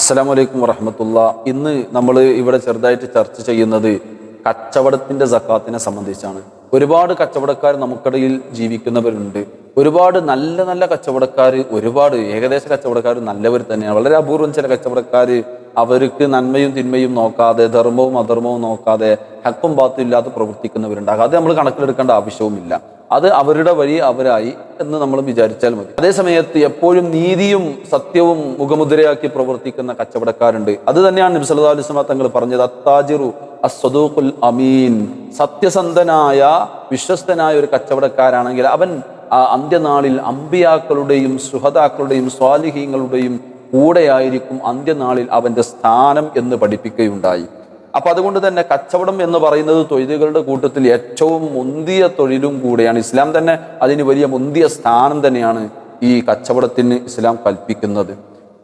അസ്സലാമു അലൈക്കും വറഹമത്തുള്ള. ഇന്ന് നമ്മൾ ഇവിടെ ചെറുതായിട്ട് ചർച്ച ചെയ്യുന്നത് കച്ചവടത്തിന്റെ സക്കാത്തിനെ സംബന്ധിച്ചാണ്. ഒരുപാട് കച്ചവടക്കാർ നമുക്കിടയിൽ ജീവിക്കുന്നവരുണ്ട്. ഒരുപാട് നല്ല നല്ല കച്ചവടക്കാർ ഒരുപാട് ഏകദേശ കച്ചവടക്കാർ നല്ലവർ തന്നെയാണ്. വളരെ അപൂർവം ചില കച്ചവടക്കാർ അവർക്ക് നന്മയും തിന്മയും നോക്കാതെ ധർമ്മവും അധർമ്മവും നോക്കാതെ ഹക്കും ബാത്തും ഇല്ലാതെ പ്രവർത്തിക്കുന്നവരുണ്ടാകും അത് നമ്മൾ കണക്കിലെടുക്കേണ്ട ആവശ്യവുമില്ല. അത് അവരുടെ വഴി അവരായി എന്ന് നമ്മൾ വിചാരിച്ചാൽ മതി. അതേസമയത്ത് എപ്പോഴും നീതിയും സത്യവും മുഖമുദ്രയാക്കി പ്രവർത്തിക്കുന്ന കച്ചവടക്കാരുണ്ട്. അത് തന്നെയാണ് നബി സല്ലല്ലാഹു അലൈഹി തങ്ങൾ പറഞ്ഞത് അത്താജിറു അസ്വദൂഖുൽ അമീൻ. സത്യസന്ധനായ വിശ്വസ്തനായ ഒരു കച്ചവടക്കാരാണെങ്കിൽ അവൻ ആ അന്ത്യനാളിൽ അമ്പിയാക്കളുടെയും സുഹതാക്കളുടെയും സ്വാലിഹീങ്ങളുടെയും കൂടെയായിരിക്കും അന്ത്യനാളിൽ അവന്റെ സ്ഥാനം എന്ന് പഠിപ്പിക്കുകയുണ്ടായി. അപ്പൊ അതുകൊണ്ട് തന്നെ കച്ചവടം എന്ന് പറയുന്നത് തൊഴിലുകളുടെ കൂട്ടത്തിൽ ഏറ്റവും മുന്തിയ തൊഴിലും കൂടെയാണ്. ഇസ്ലാം തന്നെ അതിന് വലിയ മുന്തിയ സ്ഥാനം തന്നെയാണ് ഈ കച്ചവടത്തിന് ഇസ്ലാം കൽപ്പിക്കുന്നത്.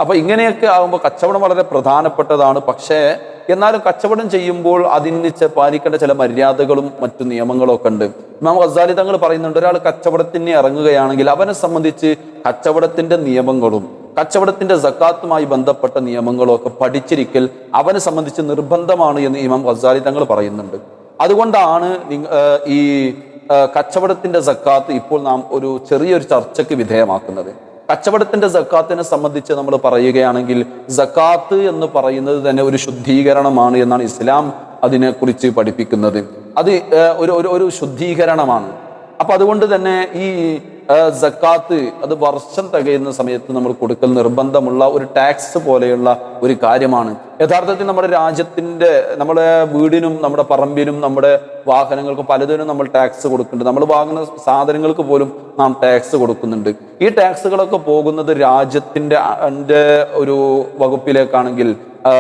അപ്പൊ ഇങ്ങനെയൊക്കെ ആകുമ്പോൾ കച്ചവടം വളരെ പ്രധാനപ്പെട്ടതാണ്. പക്ഷേ എന്നാലും കച്ചവടം ചെയ്യുമ്പോൾ അതിന് പാലിക്കേണ്ട ചില മര്യാദകളും മറ്റു നിയമങ്ങളും ഒക്കെ ഉണ്ട്. ഇമാം ഗസാലി തങ്ങൾ പറയുന്നുണ്ട് ഒരാൾ കച്ചവടത്തിന് ഇറങ്ങുകയാണെങ്കിൽ അവനെ സംബന്ധിച്ച് കച്ചവടത്തിന്റെ നിയമങ്ങളും കച്ചവടത്തിന്റെ സക്കാത്തുമായി ബന്ധപ്പെട്ട നിയമങ്ങളോ ഒക്കെ പഠിച്ചിരിക്കൽ അവനെ സംബന്ധിച്ച് നിർബന്ധമാണ് എന്ന് ഇമാം ഗസാലി തങ്ങൾ പറയുന്നുണ്ട്. അതുകൊണ്ടാണ് ഈ കച്ചവടത്തിന്റെ സക്കാത്ത് ഇപ്പോൾ നാം ഒരു ചെറിയൊരു ചർച്ചയ്ക്ക് വിധേയമാക്കുന്നത്. കച്ചവടത്തിന്റെ സക്കാത്തിനെ സംബന്ധിച്ച് നമ്മൾ പറയുകയാണെങ്കിൽ സക്കാത്ത് എന്ന് പറയുന്നത് തന്നെ ഒരു ശുദ്ധീകരണമാണ് എന്നാണ് ഇസ്ലാം അതിനെക്കുറിച്ച് പഠിപ്പിക്കുന്നത്. അത് ഒരു ഒരു ശുദ്ധീകരണമാണ്. അപ്പൊ അതുകൊണ്ട് തന്നെ ഈ സക്കാത്ത് അത് വർഷം തികയുന്ന സമയത്ത് നമ്മൾ കൊടുക്കൽ നിർബന്ധമുള്ള ഒരു ടാക്സ് പോലെയുള്ള ഒരു കാര്യമാണ്. യഥാർത്ഥത്തിൽ നമ്മുടെ രാജ്യത്തിന്റെ നമ്മുടെ വീടിനും നമ്മുടെ പറമ്പിനും നമ്മുടെ വാഹനങ്ങൾക്കും പലതിനും നമ്മൾ ടാക്സ് കൊടുക്കുന്നുണ്ട്. നമ്മൾ വാങ്ങുന്ന സാധനങ്ങൾക്ക് പോലും നാം ടാക്സ് കൊടുക്കുന്നുണ്ട്. ഈ ടാക്സുകളൊക്കെ പോകുന്നത് രാജ്യത്തിന്റെ അതിന്റെ ഒരു വകുപ്പിലേക്കാണെങ്കിൽ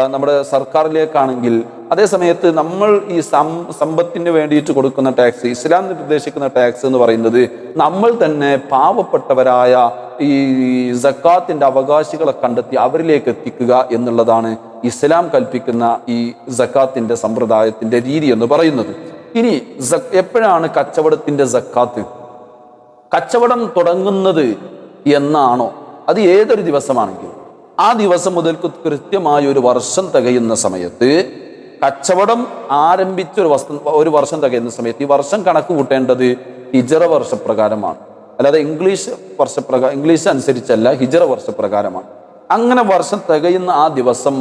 നമ്മുടെ സർക്കാരിലേക്കാണെങ്കിൽ അതേ സമയത്ത് നമ്മൾ ഈ സം സമ്പത്തിന് വേണ്ടിയിട്ട് കൊടുക്കുന്ന ടാക്സ് ഇസ്ലാം നിർദ്ദേശിക്കുന്ന ടാക്സ് എന്ന് പറയുന്നത് നമ്മൾ തന്നെ പാവപ്പെട്ടവരായ ഈ സക്കാത്തിന്റെ അവകാശികളെ കണ്ടെത്തി അവരിലേക്ക് എത്തിക്കുക എന്നുള്ളതാണ് ഇസ്ലാം കൽപ്പിക്കുന്ന ഈ സക്കാത്തിന്റെ സമ്പ്രദായത്തിന്റെ രീതി എന്ന് പറയുന്നത്. ഇനി എപ്പോഴാണ് കച്ചവടത്തിന്റെ സക്കാത്ത്? കച്ചവടം തുടങ്ങുന്നത് എന്നാണോ? അത് ഏതൊരു ദിവസമാണെങ്കിലും. ആ ദിവസം മുതൽക്ക് കൃത്യമായ ഒരു വർഷം തികയുന്ന സമയത്ത് കച്ചവടം ആരംഭിച്ച ഒരു വസ്തു ഒരു വർഷം തികയുന്ന സമയത്ത് ഈ വർഷം കണക്ക് കൂട്ടേണ്ടത് ഹിജറ വർഷപ്രകാരമാണ്. അല്ലാതെ ഇംഗ്ലീഷ് വർഷപ്രകാരം ഇംഗ്ലീഷ് അനുസരിച്ചല്ല ഹിജറ വർഷപ്രകാരമാണ്. അങ്ങനെ വർഷം തികയുന്ന ആ ദിവസം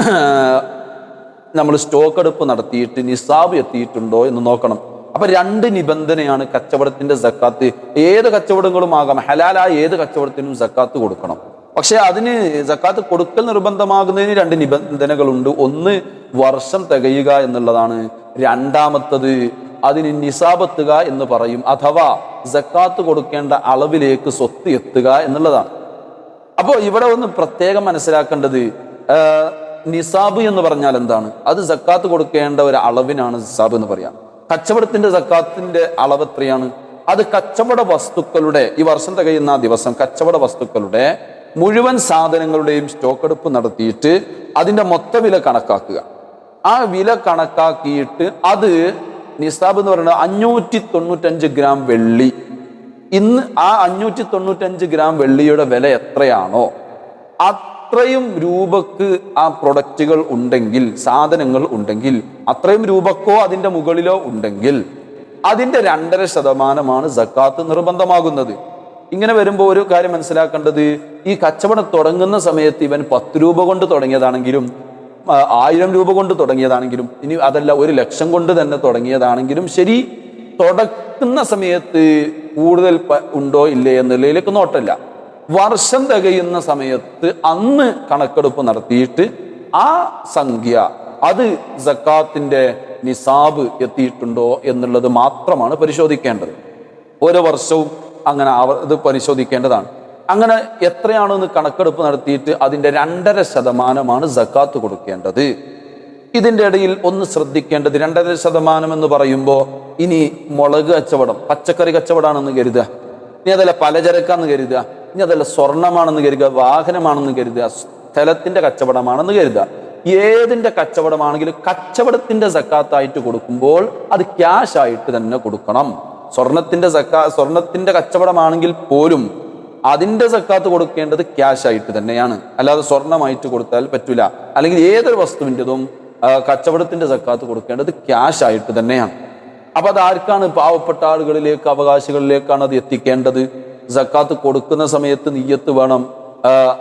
നമ്മൾ സ്റ്റോക്ക് എടുപ്പ് നടത്തിയിട്ട് നിസാബ് എത്തിയിട്ടുണ്ടോ എന്ന് നോക്കണം. അപ്പൊ രണ്ട് നിബന്ധനയാണ് കച്ചവടത്തിന്റെ സക്കാത്ത്. ഏത് കച്ചവടങ്ങളും ആകാം ഹലാലായ ഏത് കച്ചവടത്തിനും സക്കാത്ത് കൊടുക്കണം. പക്ഷെ അതിന് ജക്കാത്ത് കൊടുക്കൽ നിർബന്ധമാകുന്നതിന് രണ്ട് നിബന്ധനകളുണ്ട്. ഒന്ന് വർഷം തികയുക എന്നുള്ളതാണ്. രണ്ടാമത്തത് അതിന് നിസാബെത്തുക എന്ന് പറയും. അഥവാ ജക്കാത്ത് കൊടുക്കേണ്ട അളവിലേക്ക് സ്വത്ത് എത്തുക എന്നുള്ളതാണ്. അപ്പോൾ ഇവിടെ ഒന്ന് പ്രത്യേകം മനസ്സിലാക്കേണ്ടത് നിസാബ് എന്ന് പറഞ്ഞാൽ എന്താണ്? അത് ജക്കാത്ത് കൊടുക്കേണ്ട ഒരു അളവിനാണ് നിസാബ് എന്ന് പറയാം. കച്ചവടത്തിന്റെ ജക്കാത്തിന്റെ അളവ് എത്രയാണ്? അത് കച്ചവട വസ്തുക്കളുടെ ഈ വർഷം തികയുന്ന ദിവസം കച്ചവട വസ്തുക്കളുടെ മുഴുവൻ സാധനങ്ങളുടെയും സ്റ്റോക്ക് എടുപ്പ് നടത്തിയിട്ട് അതിന്റെ മൊത്ത വില കണക്കാക്കുക. ആ വില കണക്കാക്കിയിട്ട് അത് നിസാബ് എന്ന് പറയുന്നത് അഞ്ഞൂറ്റി തൊണ്ണൂറ്റഞ്ച് ഗ്രാം വെള്ളി. ഇന്ന് ആ അഞ്ഞൂറ്റി തൊണ്ണൂറ്റഞ്ച് ഗ്രാം വെള്ളിയുടെ വില എത്രയാണോ അത്രയും രൂപക്ക് ആ പ്രൊഡക്റ്റുകൾ ഉണ്ടെങ്കിൽ സാധനങ്ങൾ ഉണ്ടെങ്കിൽ അത്രയും രൂപക്കോ അതിന്റെ മുകളിലോ ഉണ്ടെങ്കിൽ അതിന്റെ രണ്ടര ശതമാനമാണ് സക്കാത്ത് നിർബന്ധമാകുന്നത്. ഇങ്ങനെ വരുമ്പോൾ ഒരു കാര്യം മനസ്സിലാക്കേണ്ടത് ഈ കച്ചവടം തുടങ്ങുന്ന സമയത്ത് ഇവൻ പത്ത് രൂപ കൊണ്ട് തുടങ്ങിയതാണെങ്കിലും ആയിരം രൂപ കൊണ്ട് തുടങ്ങിയതാണെങ്കിലും ഇനി അതല്ല ഒരു ലക്ഷം കൊണ്ട് തന്നെ തുടങ്ങിയതാണെങ്കിലും ശരി തുടക്കുന്ന സമയത്ത് കൂടുതൽ ഉണ്ടോ ഇല്ലേ എന്നുള്ളതിലേക്ക് നോട്ടല്ല. വർഷം തികയുന്ന സമയത്ത് അന്ന് കണക്കെടുപ്പ് നടത്തിയിട്ട് ആ സംഖ്യ അത് സക്കാത്തിന്റെ നിസാബ് എത്തിയിട്ടുണ്ടോ എന്നുള്ളത് മാത്രമാണ് പരിശോധിക്കേണ്ടത്. ഓരോ വർഷവും അങ്ങനെ അത് പരിശോധിക്കേണ്ടതാണ്. അങ്ങനെ എത്രയാണെന്ന് കണക്കെടുപ്പ് നടത്തിയിട്ട് അതിന്റെ രണ്ടര ശതമാനമാണ് സക്കാത്ത് കൊടുക്കേണ്ടത്? ഇതിന്റെ ഇടയിൽ ഒന്ന് ശ്രദ്ധിക്കേണ്ടത് രണ്ടര ശതമാനം എന്ന് പറയുമ്പോൾ ഇനി മുളക് കച്ചവടം പച്ചക്കറി കച്ചവടമാണെന്ന് കരുതുക. ഇനി അതല്ല പലചരക്കാന്ന് കരുതുക. ഇനി അതല്ല സ്വർണമാണെന്ന് കരുതുക വാഹനമാണെന്ന് കരുതുക സ്ഥലത്തിന്റെ കച്ചവടമാണെന്ന് കരുതുക. ഏതിന്റെ കച്ചവടമാണെങ്കിലും കച്ചവടത്തിന്റെ സക്കാത്തായിട്ട് കൊടുക്കുമ്പോൾ അത് ക്യാഷ് ആയിട്ട് തന്നെ കൊടുക്കണം. സ്വർണത്തിന്റെ സക്കാ സ്വർണത്തിന്റെ കച്ചവടമാണെങ്കിൽ പോലും അതിന്റെ സക്കാത്ത് കൊടുക്കേണ്ടത് ക്യാഷ് ആയിട്ട് തന്നെയാണ്. അല്ലാതെ സ്വർണമായിട്ട് കൊടുത്താൽ പറ്റില്ല അല്ലെങ്കിൽ ഏതൊരു വസ്തുവിന്റെതും കച്ചവടത്തിന്റെ സക്കാത്ത് കൊടുക്കേണ്ടത് ക്യാഷ് ആയിട്ട് തന്നെയാണ്. അപ്പൊ അത് ആർക്കാണ് പാവപ്പെട്ട ആളുകളിലേക്ക് അവകാശികളിലേക്കാണ് അത് എത്തിക്കേണ്ടത്? സക്കാത്ത് കൊടുക്കുന്ന സമയത്ത് നീയത്ത് വേണം.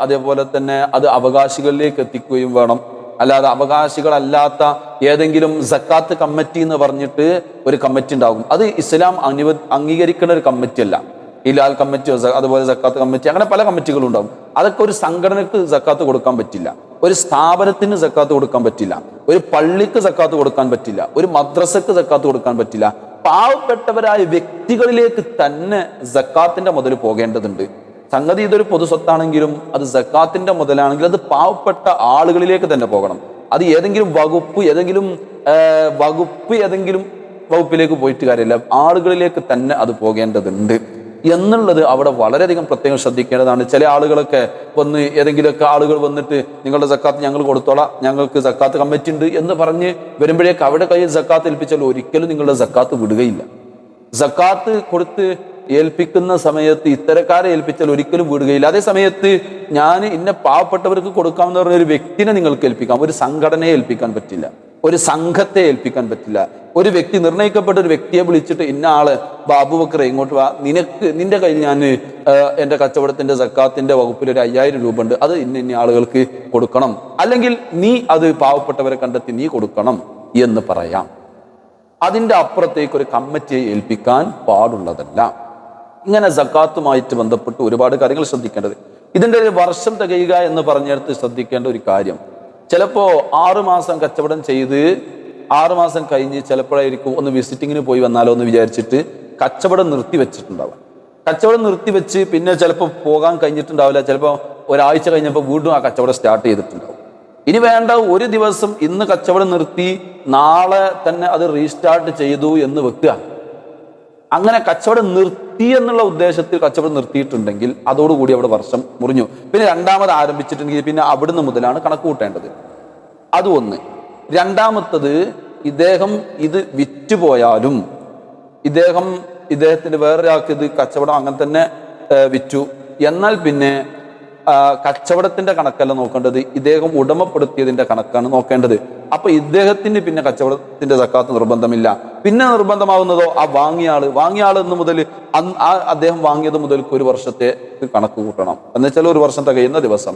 അതേപോലെ തന്നെ അത് അവകാശികളിലേക്ക് എത്തിക്കുകയും വേണം. അല്ലാതെ അവകാശികളല്ലാത്ത ഏതെങ്കിലും സക്കാത്ത് കമ്മിറ്റി എന്ന് പറഞ്ഞിട്ട് ഒരു കമ്മിറ്റി ഉണ്ടാകും. അത് ഇസ്ലാം അനുവ അംഗീകരിക്കുന്ന ഒരു കമ്മിറ്റി അല്ല. ഇലാൽ കമ്മിറ്റി അതുപോലെ സക്കാത്ത് കമ്മിറ്റി അങ്ങനെ പല കമ്മിറ്റികളും ഉണ്ടാകും. അതൊക്കെ ഒരു സംഘടനക്ക് സക്കാത്ത് കൊടുക്കാൻ പറ്റില്ല. ഒരു സ്ഥാപനത്തിന് സക്കാത്ത് കൊടുക്കാൻ പറ്റില്ല. ഒരു പള്ളിക്ക് സക്കാത്ത് കൊടുക്കാൻ പറ്റില്ല. ഒരു മദ്രസക്ക് സക്കാത്ത് കൊടുക്കാൻ പറ്റില്ല. പാവപ്പെട്ടവരായ വ്യക്തികളിലേക്ക് തന്നെ സക്കാത്തിന്റെ മുതൽ പോകേണ്ടതുണ്ട്. സംഗതി ഇതൊരു പൊതു സ്വത്താണെങ്കിലും അത് സക്കാത്തിന്റെ മുതലാണെങ്കിലും അത് പാവപ്പെട്ട ആളുകളിലേക്ക് തന്നെ പോകണം. അത് ഏതെങ്കിലും വകുപ്പ് ഏതെങ്കിലും വകുപ്പ് ഏതെങ്കിലും വകുപ്പിലേക്ക് പോയിട്ട് കാര്യമില്ല. ആളുകളിലേക്ക് തന്നെ അത് പോകേണ്ടതുണ്ട്. എന്നുള്ളത് അവിടെ വളരെയധികം പ്രത്യേകം ശ്രദ്ധിക്കേണ്ടതാണ്. ചില ആളുകളൊക്കെ വന്ന് ഏതെങ്കിലുമൊക്കെ ആളുകൾ വന്നിട്ട് നിങ്ങളുടെ സക്കാത്ത് ഞങ്ങൾ കൊടുത്തോളാം ഞങ്ങൾക്ക് സക്കാത്ത് കമ്മിറ്റി ഉണ്ട് എന്ന് പറഞ്ഞ് വരുമ്പോഴേക്ക് അവിടെ കയ്യിൽ സക്കാത്ത് ഏൽപ്പിച്ചാൽ ഒരിക്കലും നിങ്ങളുടെ സക്കാത്ത് വിടുകയില്ല. സക്കാത്ത് കൊടുത്ത് ഏൽപ്പിക്കുന്ന സമയത്ത് ഇത്തരക്കാരെ ഏൽപ്പിച്ചാൽ ഒരിക്കലും വിടുകയില്ല. അതേ സമയത്ത് ഞാൻ ഇന്നെ പാവപ്പെട്ടവർക്ക് കൊടുക്കാമെന്ന് പറഞ്ഞ ഒരു വ്യക്തിനെ നിങ്ങൾക്ക് ഏൽപ്പിക്കാം. ഒരു സംഘടനയെ ഏൽപ്പിക്കാൻ പറ്റില്ല. ഒരു സംഘത്തെ ഏൽപ്പിക്കാൻ പറ്റില്ല. ഒരു വ്യക്തി നിർണയിക്കപ്പെട്ട ഒരു വ്യക്തിയെ വിളിച്ചിട്ട് ഇന്ന ആൾ ബാബുബക്കറെ ഇങ്ങോട്ട് വാ. നിനക്ക് നിന്റെ കയ്യിൽ ഞാൻ എന്റെ കച്ചവടത്തിന്റെ സക്കാത്തിന്റെ വകുപ്പിൽ ഒരു അയ്യായിരം രൂപ ഉണ്ട്. അത് ഇന്ന ഇന്ന ആളുകൾക്ക് കൊടുക്കണം. അല്ലെങ്കിൽ നീ അത് പാവപ്പെട്ടവരെ കണ്ടെത്തി നീ കൊടുക്കണം എന്ന് പറയാം. അതിന്റെ അപ്പുറത്തേക്ക് ഒരു കമ്മിറ്റിയെ ഏൽപ്പിക്കാൻ പാടുള്ളതല്ല. ഇങ്ങനെ സക്കാത്തുമായിട്ട് ബന്ധപ്പെട്ട് ഒരുപാട് കാര്യങ്ങൾ ശ്രദ്ധിക്കേണ്ടത്. ഇതിന്റെ ഒരു വർഷം തികയുക എന്ന് പറഞ്ഞെടുത്ത് ശ്രദ്ധിക്കേണ്ട ഒരു കാര്യം. ചിലപ്പോൾ ആറുമാസം കച്ചവടം ചെയ്ത് ആറുമാസം കഴിഞ്ഞ് ചിലപ്പോഴായിരിക്കും ഒന്ന് വിസിറ്റിങ്ങിന് പോയി വന്നാലോ എന്ന് വിചാരിച്ചിട്ട് കച്ചവടം നിർത്തി വെച്ചിട്ടുണ്ടാവും കച്ചവടം നിർത്തി നിർത്തിവെച്ച് പിന്നെ ചിലപ്പോൾ പോകാൻ കഴിഞ്ഞിട്ടുണ്ടാവില്ല. ചിലപ്പോൾ ഒരാഴ്ച കഴിഞ്ഞപ്പോൾ വീണ്ടും ആ കച്ചവടം സ്റ്റാർട്ട് ചെയ്തിട്ടുണ്ടാവും. ഇനി വേണ്ട ഒരു ദിവസം ഇന്ന് കച്ചവടം നിർത്തി നാളെ തന്നെ അത് റീസ്റ്റാർട്ട് ചെയ്തു എന്ന് വെക്കുക. അങ്ങനെ കച്ചവടം നിർത്തി എന്നുള്ള ഉദ്ദേശത്തിൽ കച്ചവടം നിർത്തിയിട്ടുണ്ടെങ്കിൽ അതോടുകൂടി അവിടെ വർഷം മുറിഞ്ഞു. പിന്നെ രണ്ടാമത് ആരംഭിച്ചിട്ടുണ്ടെങ്കിൽ പിന്നെ അവിടുന്ന് മുതലാണ് കണക്ക് കൂട്ടേണ്ടത്. അത് ഒന്ന്. രണ്ടാമത്തത് ഇദ്ദേഹം ഇത് വിറ്റുപോയാലും ഇദ്ദേഹം ഇദ്ദേഹത്തിന് വേറൊരാൾക്ക് ഇത് കച്ചവടം അങ്ങനെ തന്നെ വിറ്റു. എന്നാൽ പിന്നെ കച്ചവടത്തിന്റെ കണക്കല്ല നോക്കേണ്ടത്. ഇദ്ദേഹം ഉടമപ്പെടുത്തിയതിന്റെ കണക്കാണ് നോക്കേണ്ടത്. അപ്പൊ ഇദ്ദേഹത്തിന് പിന്നെ കച്ചവടത്തിന്റെ സക്കാത്ത് നിർബന്ധമില്ല. പിന്നെ നിർബന്ധമാവുന്നതോ ആ വാങ്ങിയ ആൾ വാങ്ങിയ എന്ന് മുതൽ ആ അദ്ദേഹം വാങ്ങിയത് മുതൽ ഒരു വർഷത്തെ കണക്ക് കൂട്ടണം. എന്ന് വെച്ചാൽ ഒരു വർഷം തികയുന്ന ദിവസം.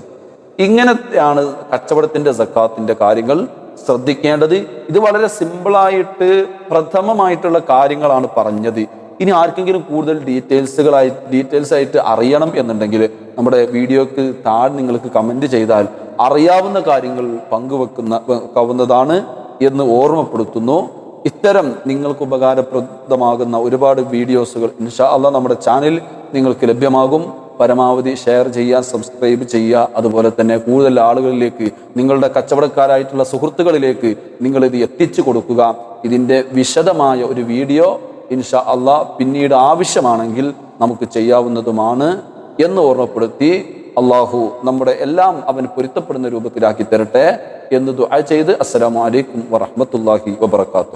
ഇങ്ങനെയാണ് കച്ചവടത്തിന്റെ സക്കാത്തിന്റെ കാര്യങ്ങൾ ശ്രദ്ധിക്കേണ്ടത്. ഇത് വളരെ സിമ്പിളായിട്ട് പ്രഥമമായിട്ടുള്ള കാര്യങ്ങളാണ് പറഞ്ഞത്. ഇനി ആർക്കെങ്കിലും കൂടുതൽ ഡീറ്റെയിൽസുകളായി ഡീറ്റെയിൽസ് ആയിട്ട് അറിയണം എന്നുണ്ടെങ്കിൽ നമ്മുടെ വീഡിയോക്ക് താഴെ നിങ്ങൾക്ക് കമന്റ് ചെയ്താൽ അറിയാവുന്ന കാര്യങ്ങൾ പങ്കുവെക്കുന്ന വെക്കാവുന്നതാണ് എന്ന് ഓർമ്മപ്പെടുത്തുന്നു. ഇത്തരം നിങ്ങൾക്ക് ഉപകാരപ്രദമാകുന്ന ഒരുപാട് വീഡിയോസുകൾ ഇൻഷാ അല്ല നമ്മുടെ ചാനൽ നിങ്ങൾക്ക് ലഭ്യമാകും. പരമാവധി ഷെയർ ചെയ്യുക സബ്സ്ക്രൈബ് ചെയ്യുക. അതുപോലെ തന്നെ കൂടുതൽ ആളുകളിലേക്ക് നിങ്ങളുടെ കച്ചവടക്കാരായിട്ടുള്ള സുഹൃത്തുക്കളിലേക്ക് നിങ്ങളിത് എത്തിച്ചു കൊടുക്കുക. ഇതിന്റെ വിശദമായ ഒരു വീഡിയോ ഇൻഷാ അല്ല പിന്നീട് ആവശ്യമാണെങ്കിൽ നമുക്ക് ചെയ്യാവുന്നതുമാണ് എന്ന് ഓർമ്മപ്പെടുത്തി അള്ളാഹു നമ്മുടെ എല്ലാം അവൻ പൊരുത്തപ്പെടുന്ന രൂപത്തിലാക്കി തരട്ടെ എന്ന് ദുആ ചെയ്ത്. അസ്സലാമലൈക്കും അലൈക്കും വറഹ്മത്തുള്ളാഹി വബറകാതുഹു.